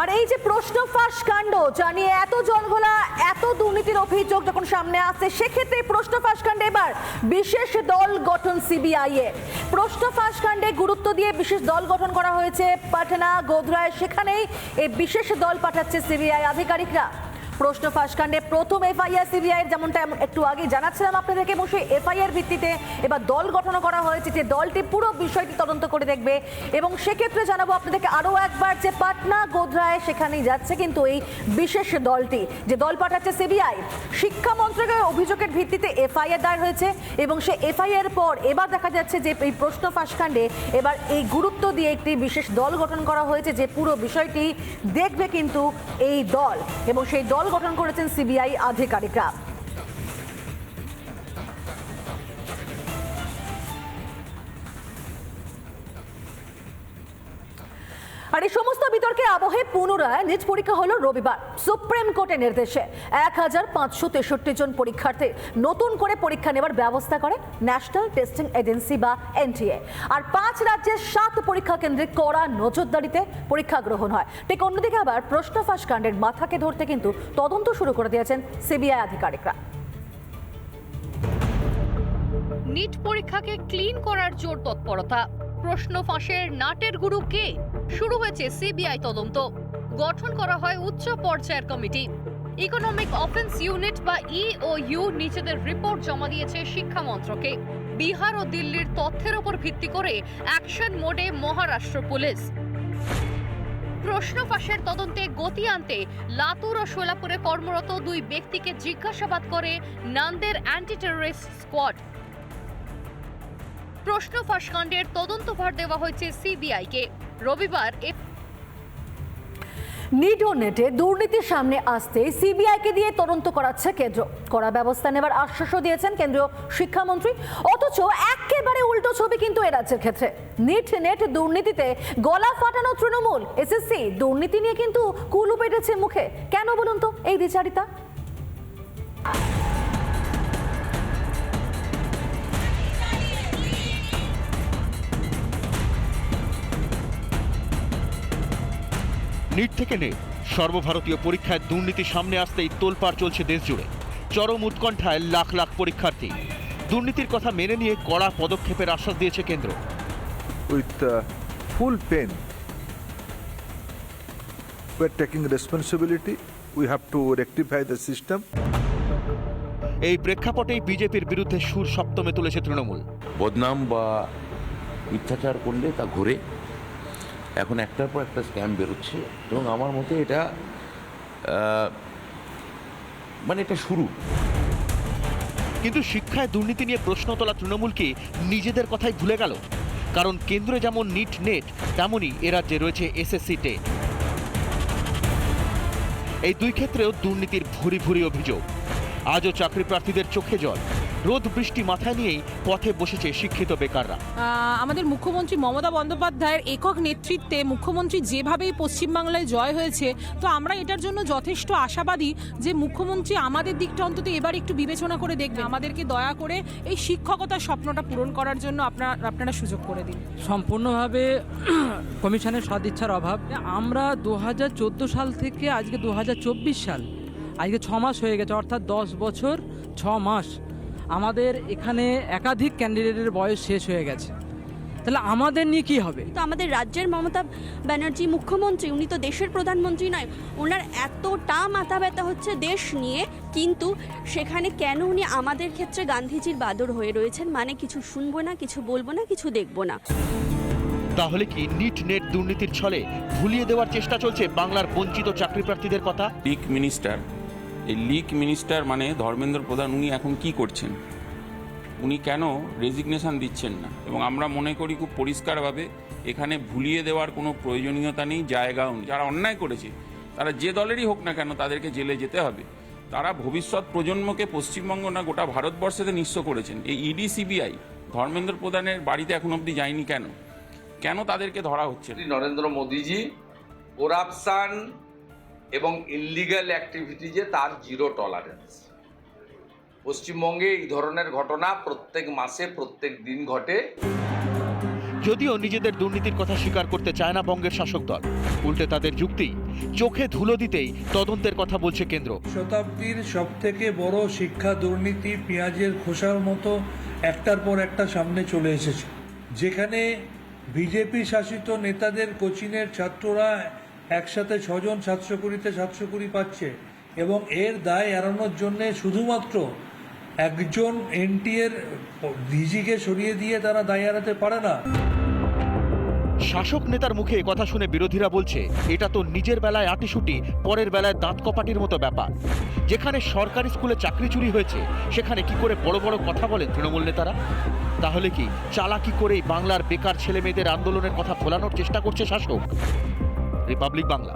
আর এই যে প্রশ্ন ফাঁস কাণ্ড, জানিয়ে এত জনগোলা এত দুর্নীতির অভিযোগ যখন সামনে আসে সেক্ষেত্রে প্রশ্ন ফাঁস কাণ্ডে এবার বিশেষ দল গঠন সিবিআই এ। প্রশ্ন ফাঁস কাণ্ডে গুরুত্ব দিয়ে বিশেষ দল গঠন করা হয়েছে পাটনা, গোধরায়। সেখানেই এই বিশেষ দল পাঠাচ্ছে সিবিআই আধিকারিকরা। প্রশ্ন ফাঁস কাণ্ডে প্রথম এফআইআর সিবিআই যেমনটা একটু আগে জানাচ্ছিলাম আপনাদেরকে এবং সেই এফআইআর ভিত্তিতে এবার দল গঠন করা হয়েছে যে দলটি পুরো বিষয়টি তদন্ত করে দেখবে। এবং সেক্ষেত্রে জানাব আপনাদেরকে আরও একবার যে পাটনা গোধরায় সেখানেই যাচ্ছে কিন্তু এই বিশেষ দলটি। যে দল পাঠাচ্ছে সিবিআই, শিক্ষা মন্ত্রকের অভিযোগের ভিত্তিতে এফআইআর দায়ের হয়েছে এবং সে এফআইআর পর এবার দেখা যাচ্ছে যে এই প্রশ্ন ফাঁসকাণ্ডে এবার এই গুরুত্ব দিয়ে একটি বিশেষ দল গঠন করা হয়েছে যে পুরো বিষয়টি দেখবে কিন্তু এই দল। এবং সেই দল গঠন করেছেন সিবিআই আধিকারিকরা। সমস্ত বিতর্কে আবহে পুনরায় নিজ পরীক্ষা হলো রবিবার। সুপ্রিম কোর্টের নির্দেশে এক হাজার পাঁচশো তেষট্টি জন পরীক্ষার্থী নতুন করে পরীক্ষা নেবার ব্যবস্থা করে ন্যাশনাল টেস্টিং এজেন্সি বা এনটিএ। আর পাঁচ রাজ্যের সাত পরীক্ষা কেন্দ্রে কড়া নজরদারিতে পরীক্ষা গ্রহণ হয়। ঠিক অন্যদিকে আবার প্রশ্ন ফাঁস কাণ্ডের মাথাকে ধরতে কিন্তু তদন্ত শুরু করে দিয়েছেন সিবিআই আধিকারিকরা। নিট পরীক্ষাকে ক্লিন করার জোর তৎপরতা। প্রশ্ন ফাঁসের নাটের গুরু কে? শুরু হয়েছে সিবিআই তদন্ত। গঠন করা হয় উচ্চ পর্যায়ের কমিটি। ইকোনমিক অফেন্স ইউনিট বা ইওইউ নিজেদের রিপোর্ট জমা দিয়েছে শিক্ষা মন্ত্রকে। বিহার ও দিল্লির তথ্যের ওপর ভিত্তি করে অ্যাকশন মোডে মহারাষ্ট্র পুলিশ। প্রশ্ন ফাঁসের তদন্তে গতি আনতে লাতুর ও সোলাপুরে কর্মরত দুই ব্যক্তিকে জিজ্ঞাসাবাদ করে নান্দের অ্যান্টি টেররিস্ট স্কোয়াড প্রশ্ন ফাঁস কাণ্ডের তদন্তভার দেওয়া হয়েছে সিবিআইকে। রবিবার এ নিডো নেটে দুর্নীতির সামনে আসতে সিবিআইকে দিয়ে তদন্ত করাচ্ছে কেন্দ্র। করা ব্যবস্থা নেবার আশ্বাসও দিয়েছেন কেন্দ্রীয় শিক্ষামন্ত্রী। অথচ একেবারে উল্টো ছবি কিন্তু এ রাজ্যের ক্ষেত্রে। নিট নেট দুর্নীতিতে গলা ফাটানো তৃণমূল, এসএসসি, দুর্নীতি নিয়ে কিন্তু কুলু পেটেছে মুখে। কেন বলুন তো এই দ্বিচারিতা? নিট থেকে নেট সর্বভারতীয় পরীক্ষায় দুর্নীতি সামনে আসতেই তোলপাড় চলছে দেশ জুড়ে চরম উৎকণ্ঠায় লাখ লাখ পরীক্ষার্থী দুর্নীতির কথা মেনে নিয়ে কড়া পদক্ষেপের আশ্বাস দিয়েছে কেন্দ্র with full pain. We're taking responsibility. We have to rectify the system. এই প্রেক্ষাপটেই বিজেপির বিরুদ্ধে সুর সপ্তমে তুলেছে তৃণমূল বদনাম বা মিথ্যাচার করলে তা ঘুরে এখন একটার পর একটা স্ক্যাম বেরোচ্ছে এবং আমার মতে এটা মানে এটা শুরু। কিন্তু শিক্ষায় দুর্নীতি নিয়ে প্রশ্ন তোলা তৃণমূলকে নিজেদের কথাই ভুলে গেল? কারণ কেন্দ্রে যেমন নিট নেট তেমনই এ রাজ্যে রয়েছে এসএসসি টেট এই দুই ক্ষেত্রেও দুর্নীতির ভুরি ভুরি অভিযোগ। আজও চাকরি প্রার্থীদের চোখে জল। রোদ বৃষ্টি মাথায় নিয়েই পথে বসেছে শিক্ষিত বেকাররা। আমাদের মুখ্যমন্ত্রী মমতা বন্দ্যোপাধ্যায়ের একক নেতৃত্বে মুখ্যমন্ত্রী যেভাবেই পশ্চিমবাংলায় জয় হয়েছে তো আমরা এটার জন্য যথেষ্ট আশাবাদী যে মুখ্যমন্ত্রী আমাদের দিকটা অন্তত এবার একটু বিবেচনা করে দেখবে আমাদেরকে দয়া করে এই শিক্ষকতার স্বপ্নটা পূরণ করার জন্য আপনার আপনারা সুযোগ করে দিন। সম্পূর্ণভাবে কমিশনের সদিচ্ছার অভাব। আমরা দু হাজার চোদ্দ সাল থেকে আজকে দু হাজার চব্বিশ সাল আজকে ছ মাস হয়ে গেছে অর্থাৎ দশ বছর ছ মাস। আমাদের এখানে একাধিক ক্যান্ডিডেটের বয়স শেষ হয়ে গেছে। তাহলে আমাদের নিয়ে কী হবে? তো আমাদের রাজ্যের মমতা ব্যানার্জি মুখ্যমন্ত্রী উনি তো দেশের প্রধানমন্ত্রী নয় ওনার এতটা মাথা ব্যথা হচ্ছে দেশ নিয়ে কিন্তু সেখানে কেন উনি আমাদের ক্ষেত্রে গান্ধীজির বাদর হয়ে রয়েছেন? মানে কিছু শুনব না কিছু বলব না কিছু দেখব না। তাহলে কি নিট নেট দুর্নীতির ছলে ভুলিয়ে দেওয়ার চেষ্টা চলছে বাংলার বঞ্চিত চাকরি প্রার্থীদের কথা? লিক মিনিস্টার এই লিক মিনিস্টার মানে ধর্মেন্দ্র প্রধান, উনি এখন কি করছেন? উনি কেন রেজিগনেশন দিচ্ছেন না? এবং আমরা মনে করি খুব পরিষ্কারভাবে এখানে ভুলিয়ে দেওয়ার কোনো প্রয়োজনীয়তা নেই জায়গাও নেই। যারা অন্যায় করেছে, তারা যে দলেরই হোক না কেন তাদেরকে জেলে যেতে হবে। তারা ভবিষ্যৎ প্রজন্মকে পশ্চিমবঙ্গ না, গোটা ভারতবর্ষেতে নিঃস্ব করেছেন। এই ইডি সিবিআই ধর্মেন্দ্র প্রধানের বাড়িতে এখন অবধি যায়নি কেন? কেন তাদেরকে ধরা হচ্ছে নরেন্দ্র মোদীজি করাপশান এবং ইললিগ্যাল অ্যাক্টিভিটিজে তার জিরো টলারেন্স পশ্চিমবঙ্গে এই ধরনের ঘটনা প্রত্যেক মাসে প্রত্যেক দিন ঘটে। যদিও নিজেদের দুর্নীতির কথা স্বীকার করতে চায় না বঙ্গের শাসক দল। উল্টে তাদের যুক্তি চোখে ধুলো দিতেই তদন্তের কথা বলছে কেন্দ্র। শতাব্দীর সব থেকে বড় শিক্ষা দুর্নীতি পেঁয়াজের খোসার মতো একটার পর একটা সামনে চলে এসেছে। যেখানে বিজেপি শাসিত নেতাদের কোচিনের ছাত্ররা একসাথে ছজন সাতশো কুড়িতে সাতশো কুড়ি পাচ্ছে এবং এর দায় এড়ানোর জন্যে শুধুমাত্র একজন এনটিএর ডিজিকে সরিয়ে দিয়ে তারা দায় এড়াতে পারে না। শাসক নেতার মুখে কথা শুনে বিরোধীরা বলছে, এটা তো নিজের বেলায় আটিসুটি, পরের বেলায় দাঁত কপাটির মতো ব্যাপার। যেখানে সরকারি স্কুলে চাকরি চুরি হয়েছে, সেখানে কি করে বড় বড় কথা বলেন তৃণমূল নেতারা? তাহলে কি চালাকি করেই বাংলার বেকার ছেলে মেয়েদের আন্দোলনের কথা ফোলানোর চেষ্টা করছে শাসক? রিপাবলিক বাংলা